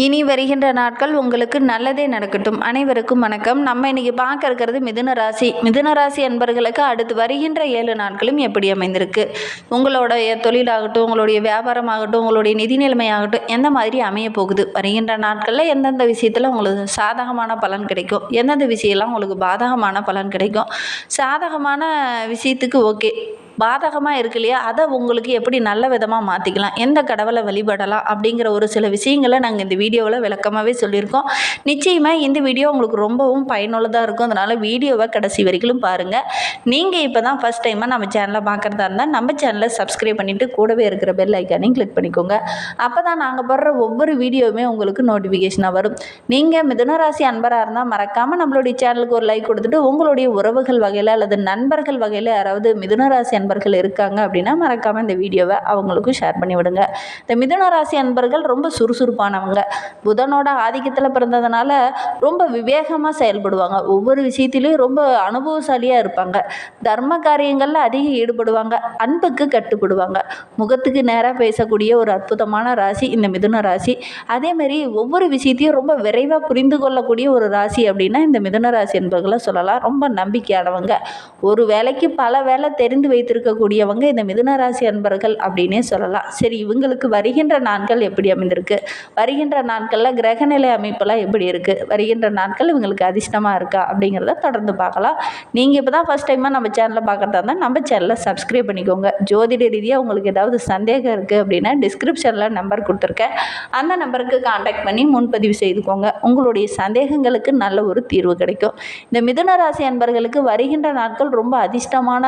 இனி வருகின்ற நாட்கள் உங்களுக்கு நல்லதே நடக்கட்டும். அனைவருக்கும் வணக்கம். நம்ம இன்னைக்கு பார்க்க இருக்கிறது மிதுன ராசி. மிதுன ராசி அன்பர்களுக்கு அடுத்து வருகின்ற ஏழு நாட்களும் எப்படி அமைந்திருக்கு? உங்களுடைய தொழிலாகட்டும் உங்களுடைய வியாபாரமாகட்டும் உங்களுடைய நிதி நிலைமையாகட்டும் எந்த மாதிரி அமைய போகுது? வருகின்ற நாட்களில் எந்தெந்த விஷயத்தில் உங்களுக்கு சாதகமான பலன் கிடைக்கும்? எந்தெந்த விஷயம்லாம் உங்களுக்கு பாதகமான பலன் கிடைக்கும்? சாதகமான விஷயத்துக்கு ஓகே. பாதகமாக இருக்கு இல்லையா? அதை உங்களுக்கு எப்படி நல்ல விதமாக மாற்றிக்கலாம் எந்த கடவுளை வழிபடலாம்? அப்படிங்கிற ஒரு சில விஷயங்களை நாங்கள் இந்த வீடியோவில் விளக்கமாகவே சொல்லியிருக்கோம். நிச்சயமாக இந்த வீடியோ உங்களுக்கு ரொம்பவும் பயனுள்ளதாக இருக்கும். அதனால் வீடியோவை கடைசி வரைக்கும் பாருங்கள் நீங்கள் இப்போ தான் ஃபஸ்ட் டைமாக நம்ம சேனலை பார்க்குறதா இருந்தால் நம்ம சேனலை சப்ஸ்கிரைப் பண்ணிவிட்டு கூடவே இருக்கிற பெல் ஐக்கானையும் கிளிக் பண்ணிக்கோங்க. அப்போ தான் நாங்கள் போடுற ஒவ்வொரு வீடியோவுமே உங்களுக்கு நோட்டிஃபிகேஷனாக வரும். நீங்கள் மிதுனராசி அன்பராக இருந்தால் மறக்காமல் நம்மளுடைய சேனலுக்கு ஒரு லைக் கொடுத்துட்டு உங்களுடைய உறவுகள் வகையில் அல்லது நண்பர்கள் வகையில் யாராவது மிதுனராசி அன்பர்கள் இருக்காங்க அப்படின்னா மறக்காமல் இந்த வீடியோவை அவங்களுக்கும் ஷேர் பண்ணி விடுங்க. இந்த மிதுன ராசி அன்பர்கள் ரொம்ப சுறுசுறுப்பானவங்க. புதனோட ஆதிக்கத்தில் பிறந்ததுனால ரொம்ப விவேகமாக செயல்படுவாங்க. ஒவ்வொரு விஷயத்திலையும் ரொம்ப அனுபவசாலியாக இருப்பாங்க. தர்ம காரியங்களில் அதிக ஈடுபடுவாங்க. அன்புக்கு கட்டுப்படுவாங்க. முகத்துக்கு நேராக பேசக்கூடிய ஒரு அற்புதமான ராசி இந்த மிதுன ராசி. அதேமாரி ஒவ்வொரு விஷயத்தையும் ரொம்ப விரைவாக புரிந்து கொள்ளக்கூடிய ஒரு ராசி அப்படின்னா இந்த மிதுன ராசி என்பர்களை சொல்லலாம். ரொம்ப நம்பிக்கையானவங்க. ஒரு வேலைக்கு பல வேலை தெரிந்து வைத்து வைத்திருக்கக்கூடியவங்க இந்த மிதுன ராசி அன்பர்கள் அப்படின்னே சொல்லலாம். சரி இவங்களுக்கு வருகின்ற நாட்கள் எப்படி அமைந்திருக்கு? வருகின்ற நாட்களில் கிரகநிலை அமைப்பெல்லாம் எப்படி இருக்குது வருகின்ற நாட்கள் இவங்களுக்கு அதிர்ஷ்டமாக இருக்கா அப்படிங்கிறத தொடர்ந்து பார்க்கலாம். நீங்கள் இப்போ தான் ஃபஸ்ட் டைமாக நம்ம சேனலில் பார்க்குறதா இருந்தால் நம்ம சேனலை சப்ஸ்கிரைப் பண்ணிக்கோங்க. ஜோதிட ரீதியாக உங்களுக்கு ஏதாவது சந்தேகம் இருக்குது அப்படின்னா டிஸ்கிரிப்ஷனில் நம்பர் கொடுத்துருக்கேன். அந்த நம்பருக்கு காண்டாக்ட் பண்ணி முன்பதிவு செய்துக்கோங்க. உங்களுடைய சந்தேகங்களுக்கு நல்ல ஒரு தீர்வு கிடைக்கும். இந்த மிதுன ராசி அன்பர்களுக்கு வருகின்ற நாட்கள் ரொம்ப அதிர்ஷ்டமான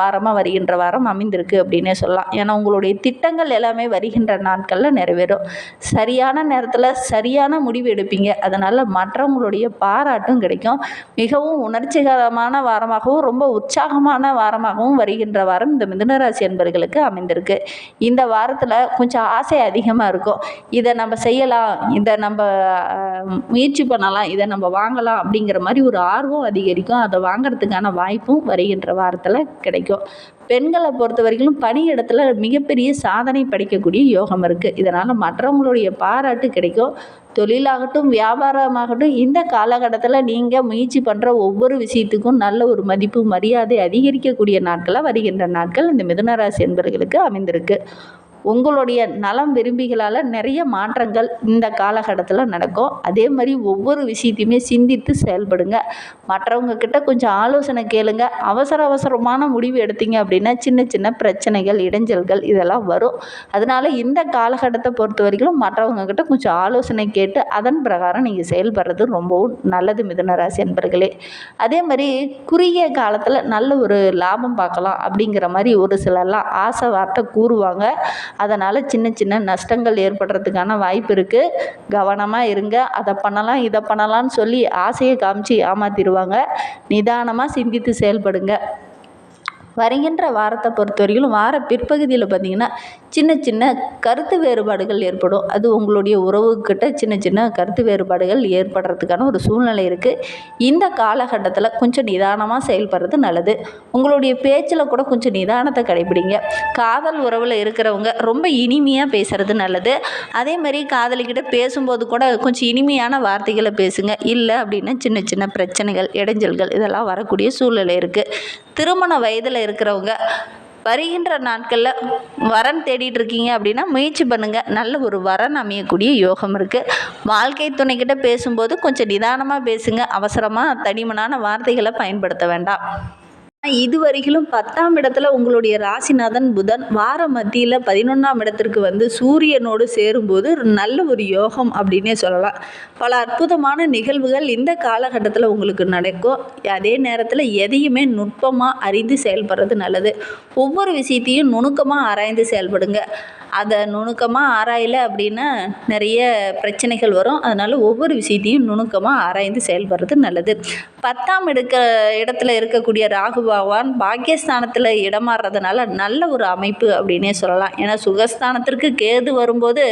வாரமாக வருகின்ற வாரம் அமைந்திருக்கு அப்படின்னே சொல்லலாம். ஏன்னா உங்களுடைய திட்டங்கள் எல்லாமே வருகின்ற நாட்களில் நிறைவேறும். சரியான நேரத்தில் சரியான முடிவு எடுப்பீங்க. அதனால் மற்றவங்களுடைய பாராட்டும் கிடைக்கும். மிகவும் உணர்ச்சிகரமான வாரமாகவும் ரொம்ப உற்சாகமான வாரமாகவும் வருகின்ற வாரம் இந்த மிதுனராசி என்பர்களுக்கு அமைந்திருக்கு. இந்த வாரத்தில் கொஞ்சம் ஆசை அதிகமாக இருக்கும். இதை நம்ம செய்யலாம் இதை நம்ம முயற்சி பண்ணலாம் இதை நம்ம வாங்கலாம் அப்படிங்கிற மாதிரி ஒரு ஆர்வம் அதிகரிக்கும். அதை வாங்குறதுக்கான வாய்ப்பும் வருகின்ற வாரத்தில் கிடைக்கும். பெண்களை பொறுத்த வரைக்கும் பணியிடத்தில் மிகப்பெரிய சாதனை படைக்கக்கூடிய யோகம் இருக்குது இதனால் மற்றவங்களுடைய பாராட்டு கிடைக்கும். தொழிலாகட்டும் வியாபாரமாகட்டும் இந்த காலகட்டத்தில் நீங்கள் முயற்சி பண்ணுற ஒவ்வொரு விஷயத்துக்கும் நல்ல ஒரு மதிப்பு மரியாதை அதிகரிக்கக்கூடிய நாட்களாக வருகின்ற நாட்கள் இந்த மிதுனராசி என்பவர்களுக்கு அமைந்திருக்கு. உங்களுடைய நலம் விரும்பிகளால் நிறைய மாற்றங்கள் இந்த காலகட்டத்தில் நடக்கும். அதே மாதிரி ஒவ்வொரு விஷயத்தையுமே சிந்தித்து செயல்படுங்க. மற்றவங்க கிட்ட கொஞ்சம் ஆலோசனை கேளுங்க. அவசர அவசரமான முடிவு எடுத்தீங்க அப்படின்னா சின்ன சின்ன பிரச்சனைகள் இடைஞ்சல்கள் இதெல்லாம் வரும். அதனால் இந்த காலகட்டத்தை பொறுத்த வரைக்கும் மற்றவங்க கிட்ட கொஞ்சம் ஆலோசனை கேட்டு அதன் பிரகாரம் நீங்கள் செயல்படுறது ரொம்பவும் நல்லது மிதுன ராசி அதே மாதிரி குறுகிய காலத்தில் நல்ல ஒரு லாபம் பார்க்கலாம் அப்படிங்கிற மாதிரி ஒரு சிலர்லாம் ஆசை வார்த்தை கூறுவாங்க. அதனால் சின்ன சின்ன நஷ்டங்கள் ஏற்படுறதுக்கான வாய்ப்பு இருக்குது கவனமாக இருங்க. அதை பண்ணலாம் இதை பண்ணலான்னு சொல்லி ஆசையை காமிச்சு ஏமாத்திடுவாங்க. நிதானமாக சிந்தித்து செயல்படுங்க. வருகின்ற வாரத்தை பொறுத்த வரைக்கும் வார பிற்பகுதியில் பார்த்திங்கன்னா சின்ன சின்ன கருத்து வேறுபாடுகள் ஏற்படும். அது உங்களுடைய உறவுக்கிட்ட சின்ன சின்ன கருத்து வேறுபாடுகள் ஏற்படுறதுக்கான ஒரு சூழ்நிலை இருக்குது இந்த காலகட்டத்தில் கொஞ்சம் நிதானமாக செயல்படுறது நல்லது. உங்களுடைய பேச்சில் கூட கொஞ்சம் நிதானத்தை கடைபிடிங்க. காதல் உறவில் இருக்கிறவங்க ரொம்ப இனிமையாக பேசுகிறது நல்லது. அதே மாதிரி காதலிக்கிட்ட பேசும்போது கூட கொஞ்சம் இனிமையான வார்த்தைகளை பேசுங்க. இல்லை அப்படின்னா சின்ன சின்ன பிரச்சனைகள் இடைஞ்சல்கள் இதெல்லாம் வரக்கூடிய சூழ்நிலை இருக்குது திருமண வயதில் இருக்கிறவங்க வருகின்ற நாட்களில் வரன் தேடிட்டு இருக்கீங்க அப்படின்னா முயற்சி பண்ணுங்கள் நல்ல ஒரு வரன் அமையக்கூடிய யோகம் இருக்குது வாழ்க்கை துணைக்கிட்ட பேசும்போது கொஞ்சம் நிதானமாக பேசுங்க. அவசரமாக தனிமனான வார்த்தைகளை பயன்படுத்த வேண்டாம். இது பத்தாம் இடத்துல உங்களுடைய ராசிநாதன் புதன் வார மத்தியில் பதினொன்றாம் இடத்திற்கு வந்து சூரியனோடு சேரும்போது நல்ல ஒரு யோகம் அப்படின்னே சொல்லலாம். பல அற்புதமான நிகழ்வுகள் இந்த காலகட்டத்தில் உங்களுக்கு நடக்கும். அதே நேரத்தில் எதையுமே நுட்பமாக அறிந்து செயல்படுறது நல்லது. ஒவ்வொரு விஷயத்தையும் நுணுக்கமாக ஆராய்ந்து செயல்படுங்க. அதை நுணுக்கமாக ஆராயலை அப்படின்னா நிறைய பிரச்சனைகள் வரும். அதனால் ஒவ்வொரு விஷயத்தையும் நுணுக்கமாக ஆராய்ந்து செயல்படுறது நல்லது. பத்தாம் எடுக்க இடத்துல இருக்கக்கூடிய ராகு பகவான் பாக்கியஸ்தானத்தில் இடமாறுறதுனால நல்ல ஒரு அமைப்பு அப்படின்னே சொல்லலாம். ஏன்னா சுகஸ்தானத்திற்கு கேது வரும்போது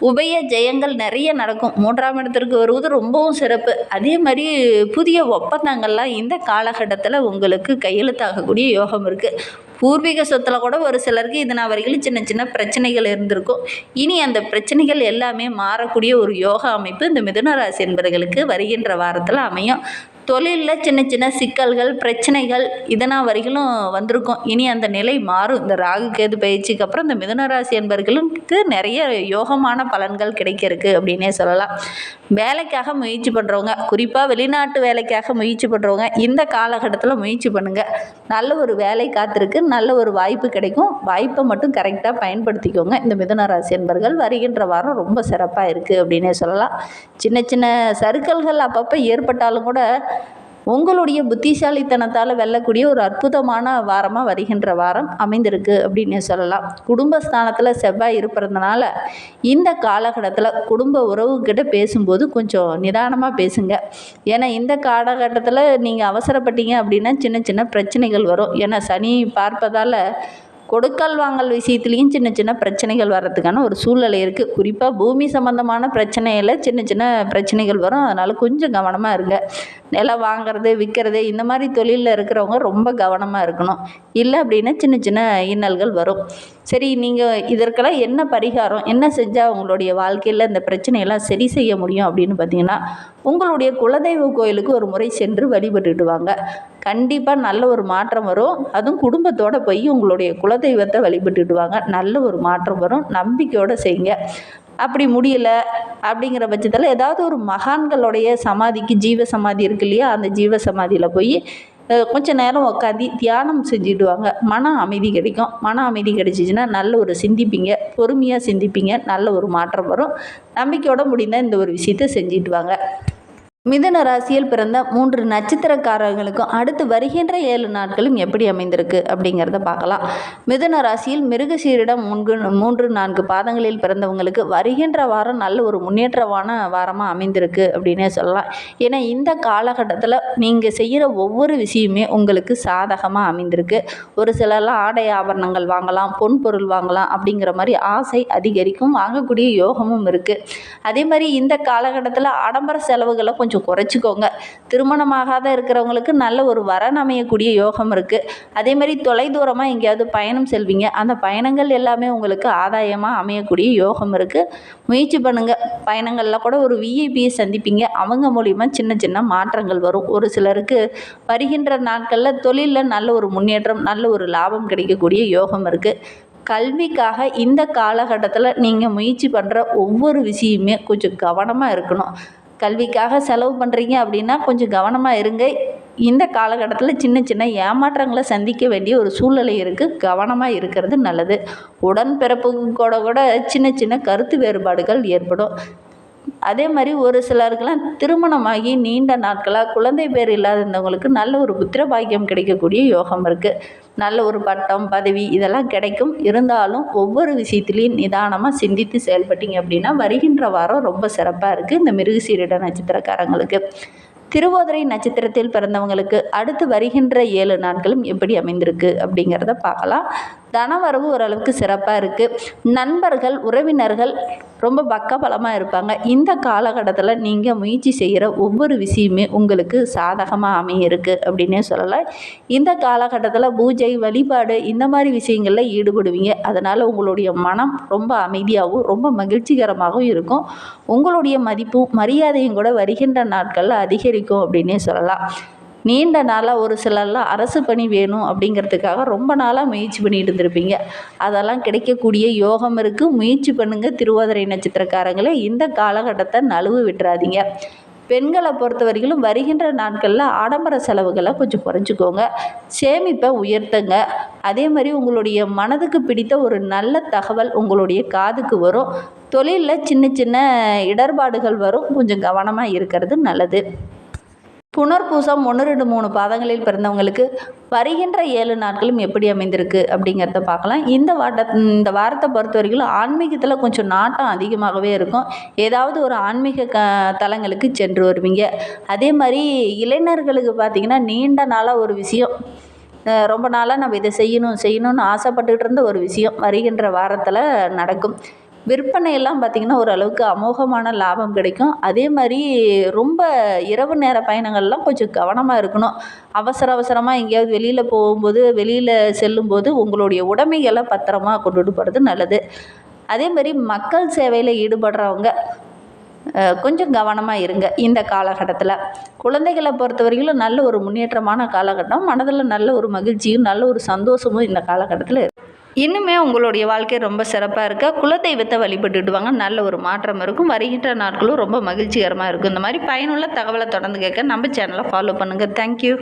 உபய ஜெயங்கள் நிறைய நடக்கும். மூன்றாம் இடத்திற்கு வருவது ரொம்பவும் சிறப்பு. அதே மாதிரி புதிய ஒப்பந்தங்கள்லாம் இந்த காலகட்டத்தில் உங்களுக்கு கையெழுத்தாகக்கூடிய யோகம் இருக்குது பூர்வீக சொத்தில் கூட ஒரு சிலருக்கு இது நான் வரைக்கும் சின்ன சின்ன பிரச்சனைகள் இருந்திருக்கும். இனி அந்த பிரச்சனைகள் எல்லாமே மாறக்கூடிய ஒரு யோகா அமைப்பு இந்த மிதுன ராசி என்பவர்களுக்கு வருகின்ற வாரத்தில் அமையும். தொழிலில் சின்ன சின்ன சிக்கல்கள் பிரச்சனைகள் இதனால் வரைகளும் வந்திருக்கும். இனி அந்த நிலை மாறும். இந்த ராகு கேது பயிற்சிக்கு அப்புறம் இந்த மிதனராசி என்பர்களுக்கு என்பவர்களுக்கு நிறைய யோகமான பலன்கள் கிடைக்கிறதுக்கு அப்படின்னே சொல்லலாம். வேலைக்காக முயற்சி பண்ணுறவங்க குறிப்பாக வெளிநாட்டு வேலைக்காக முயற்சி பண்ணுறவங்க இந்த காலகட்டத்தில் முயற்சி பண்ணுங்கள் நல்ல ஒரு வேலை காத்திருக்கு நல்ல ஒரு வாய்ப்பு கிடைக்கும். வாய்ப்பை மட்டும் கரெக்டாக பயன்படுத்திக்கோங்க. இந்த மிதுன ராசி என்பர்கள் வருகின்ற வாரம் ரொம்ப சிறப்பாக இருக்குது அப்படின்னே சொல்லலாம். சின்ன சின்ன சறுக்கல்கள் அப்பப்போ ஏற்பட்டாலும் கூட உங்களுடைய புத்திசாலித்தனத்தால் வெல்லக்கூடிய ஒரு அற்புதமான வாரமாக வருகின்ற வாரம் அமைந்திருக்கு அப்படின்னு சொல்லலாம். குடும்பஸ்தானத்தில் செவ்வாய் இருப்பதுனால இந்த காலகட்டத்தில் குடும்ப உறவுக்கிட்ட பேசும்போது கொஞ்சம் நிதானமாக பேசுங்க. ஏன்னா இந்த காலகட்டத்தில் நீங்கள் அவசரப்பட்டீங்க அப்படின்னா சின்ன சின்ன பிரச்சனைகள் வரும். ஏன்னா சனி பார்ப்பதால் கொடுக்கல் வாங்கல் விஷயத்துலேயும் சின்ன சின்ன பிரச்சனைகள் வர்றதுக்கான ஒரு சூழ்நிலை இருக்குது குறிப்பாக பூமி சம்மந்தமான பிரச்சனையில் சின்ன சின்ன பிரச்சனைகள் வரும். அதனால் கொஞ்சம் கவனமாக இருங்க. நிலம் வாங்குறது விற்கிறது இந்த மாதிரி தொழிலில் இருக்கிறவங்க ரொம்ப கவனமாக இருக்கணும். இல்லை அப்படின்னா சின்ன சின்ன இன்னல்கள் வரும். சரி நீங்கள் இதற்கெல்லாம் என்ன பரிகாரம் என்ன செஞ்சால் உங்களுடைய வாழ்க்கையில் இந்த பிரச்சனையெல்லாம் சரி செய்ய முடியும் அப்படின்னு பார்த்தீங்கன்னா உங்களுடைய குலதெய்வ கோயிலுக்கு ஒரு முறை சென்று வழிபட்டுட்டு வாங்க கண்டிப்பாக நல்ல ஒரு மாற்றம் வரும். அதுவும் குடும்பத்தோடு போய் உங்களுடைய குலதெய்வத்தை வழிபட்டுட்டு வாங்க நல்ல ஒரு மாற்றம் வரும். நம்பிக்கையோடு செய்யுங்க. அப்படி முடியல அப்படிங்கிற பட்சத்தில் ஏதாவது ஒரு மகான்களுடைய சமாதிக்கு ஜீவ சமாதி இருக்கு இல்லையா? அந்த ஜீவ சமாதியில் போய் கொஞ்ச நேரம் உட்காந்து தியானம் செஞ்சுடுவாங்க. மன அமைதி கிடைக்கும். மன அமைதி கிடைச்சிச்சின்னா நல்ல ஒரு சிந்திப்பீங்க. பொறுமையாக சிந்திப்பீங்க. நல்ல ஒரு மாற்றம் வரும். நம்பிக்கையோட முடிந்தால் இந்த ஒரு விஷயத்தை செஞ்சுட்டு வாங்க மிதுன ராசியில் பிறந்த மூன்று நட்சத்திரக்காரர்களுக்கும் அடுத்து வருகின்ற ஏழு நாட்களும் எப்படி அமைந்திருக்கு அப்படிங்கிறத பார்க்கலாம். மிதுன ராசியில் மிருகசீரிடம் மூன்று மூன்று நான்கு பாதங்களில் பிறந்தவங்களுக்கு வருகின்ற வாரம் நல்ல ஒரு முன்னேற்றமான வாரமாக அமைந்திருக்கு அப்படின்னே சொல்லலாம். ஏன்னா இந்த காலகட்டத்தில் நீங்கள் செய்கிற ஒவ்வொரு விஷயமே உங்களுக்கு சாதகமாக அமைந்திருக்கு. ஒரு சிலர்லாம் ஆடை ஆபரணங்கள் வாங்கலாம் பொன் பொருள் வாங்கலாம் அப்படிங்கிற மாதிரி ஆசை அதிகரிக்கும் வாங்கக்கூடிய யோகமும் இருக்குது அதே மாதிரி இந்த காலகட்டத்தில் ஆடம்பர செலவுகளை கொஞ்சம் குறைச்சிக்கோங்க. திருமணமாகாத இருக்கிறவங்களுக்கு நல்ல ஒரு வரன் அமையக்கூடிய யோகம் இருக்குது அதே மாதிரி தொலைதூரமாக எங்கேயாவது பயணம் செல்வீங்க. அந்த பயணங்கள் எல்லாமே உங்களுக்கு ஆதாயமாக அமையக்கூடிய யோகம் இருக்குது முயற்சி பண்ணுங்கள் பயணங்களில் கூட ஒரு விஐபியை சந்திப்பீங்க. அவங்க மூலிமா சின்ன சின்ன மாற்றங்கள் வரும். ஒரு சிலருக்கு வருகின்ற நாட்களில் தொழிலில் நல்ல ஒரு முன்னேற்றம் நல்ல ஒரு லாபம் கிடைக்கக்கூடிய யோகம் இருக்குது கல்விக்காக இந்த காலகட்டத்தில் நீங்கள் முயற்சி பண்ணுற ஒவ்வொரு விஷயமே கொஞ்சம் கவனமாக இருக்கணும். கல்விக்காக செலவு பண்ணுறீங்க அப்படின்னா கொஞ்சம் கவனமாக இருங்க. இந்த காலகட்டத்தில் சின்ன சின்ன ஏமாற்றங்களை சந்திக்க வேண்டிய ஒரு சூழ்நிலை இருக்குது கவனமாக இருக்கிறது நல்லது. உடன்பிறப்பு கூட கூட சின்ன சின்ன கருத்து வேறுபாடுகள் ஏற்படும். அதே மாதிரி ஒரு சிலருக்கெல்லாம் திருமணமாகி நீண்ட நாட்களாக குழந்தை பேர் இல்லாதவங்களுக்கு நல்ல ஒரு புத்திர பாக்கியம் கிடைக்கக்கூடிய யோகம் இருக்குது நல்ல ஒரு பட்டம் பதவி இதெல்லாம் கிடைக்கும். இருந்தாலும் ஒவ்வொரு விஷயத்துலையும் நிதானமாக சிந்தித்து செயல்பட்டீங்க அப்படின்னா வருகின்ற வாரம் ரொம்ப சிறப்பாக இருக்குது இந்த மிருகசீரிட நட்சத்திரக்காரங்களுக்கு. திருவோதரை நட்சத்திரத்தில் பிறந்தவங்களுக்கு அடுத்து வருகின்ற ஏழு நாட்களும் எப்படி அமைந்திருக்கு அப்படிங்கிறத பார்க்கலாம். தனவரவு ஓரளவுக்கு சிறப்பாக இருக்குது நண்பர்கள் உறவினர்கள் ரொம்ப பக்கபலமாக இருப்பாங்க. இந்த காலகட்டத்தில் நீங்கள் முயற்சி செய்கிற ஒவ்வொரு விஷயமே உங்களுக்கு சாதகமாக அமையிருக்கு அப்படின்னே சொல்லலாம். இந்த காலகட்டத்தில் பூஜை வழிபாடு இந்த மாதிரி விஷயங்களில் ஈடுபடுவீங்க. அதனால் உங்களுடைய மனம் ரொம்ப அமைதியாகவும் ரொம்ப மகிழ்ச்சிகரமாகவும் இருக்கும். உங்களுடைய மதிப்பும் மரியாதையும் கூட வருகின்ற நாட்களில் அதிகரிக்கும் அப்படின்னே சொல்லலாம். நீண்ட நாளாக ஒரு சிலர்லாம் அரசு பணி வேணும் அப்படிங்கிறதுக்காக ரொம்ப நாளாக முயற்சி பண்ணிட்டு இருந்திருப்பீங்க. அதெல்லாம் கிடைக்கக்கூடிய யோகம் இருக்குது முயற்சி பண்ணுங்கள் திருவாதிரை நட்சத்திரக்காரங்களே. இந்த காலகட்டத்தை நழுவு விட்டுறாதீங்க. பெண்களை பொறுத்த வரைக்கும் வருகின்ற நாட்களில் ஆடம்பர செலவுகளை கொஞ்சம் குறைஞ்சிக்கோங்க. சேமிப்பை உயர்த்துங்க. அதே மாதிரி உங்களுடைய மனதுக்கு பிடித்த ஒரு நல்ல தகவல் உங்களுடைய காதுக்கு வரும். தொழிலில் சின்ன சின்ன இடர்பாடுகள் வரும். கொஞ்சம் கவனமாக இருக்கிறது நல்லது. புனர்பூசம் ஒன்று ரெண்டு மூணு பாதங்களில் பிறந்தவங்களுக்கு வருகின்ற ஏழு நாட்களும் எப்படி அமைந்திருக்கு அப்படிங்கிறத பார்க்கலாம். இந்த வாட்ட இந்த வாரத்தை பொறுத்த வரைக்கும் ஆன்மீகத்தில் கொஞ்சம் நாட்டம் அதிகமாகவே இருக்கும். ஏதாவது ஒரு ஆன்மீக க தலங்களுக்கு சென்று வருவீங்க. அதே மாதிரி இளைஞர்களுக்கு பார்த்திங்கன்னா நீண்ட நாளாக ஒரு விஷயம். ரொம்ப நாளாக நம்ம இதை செய்யணும் செய்யணும்னு ஆசைப்பட்டுக்கிட்டு இருந்த ஒரு விஷயம் வருகின்ற வாரத்தில் நடக்கும். விற்பனையெல்லாம் பார்த்திங்கன்னா ஓரளவுக்கு அமோகமான லாபம் கிடைக்கும். அதே மாதிரி ரொம்ப இரவு நேர பயணங்கள்லாம் கொஞ்சம் கவனமாக இருக்கணும். அவசர அவசரமாக எங்கேயாவது வெளியில் போகும்போது வெளியில் செல்லும்போது உங்களுடைய உடைமைகளை பத்திரமா கொண்டுட்டு போகிறது நல்லது. அதே மாதிரி மக்கள் சேவையில் ஈடுபடுறவங்க கொஞ்சம் கவனமாக இருங்க இந்த காலகட்டத்தில். குழந்தைகளை பொறுத்த வரைக்கும் நல்ல ஒரு முன்னேற்றமான காலகட்டம் மனதில் நல்ல ஒரு மகிழ்ச்சியும் நல்ல ஒரு சந்தோஷமும் இந்த காலகட்டத்தில் இன்னுமே உங்களுடைய வாழ்க்கை ரொம்ப சிறப்பாக இருக்க. குலதெய்வத்தை வழிபட்டுடுவாங்க நல்ல ஒரு மாற்றம் இருக்கும். வருகின்ற நாட்களும் ரொம்ப மகிழ்ச்சிகரமாக இருக்கும். இந்த மாதிரி பயனுள்ள தகவலை தொடர்ந்து கேட்க நம்ம சேனலை ஃபாலோ பண்ணுங்கள் தேங்க்யூ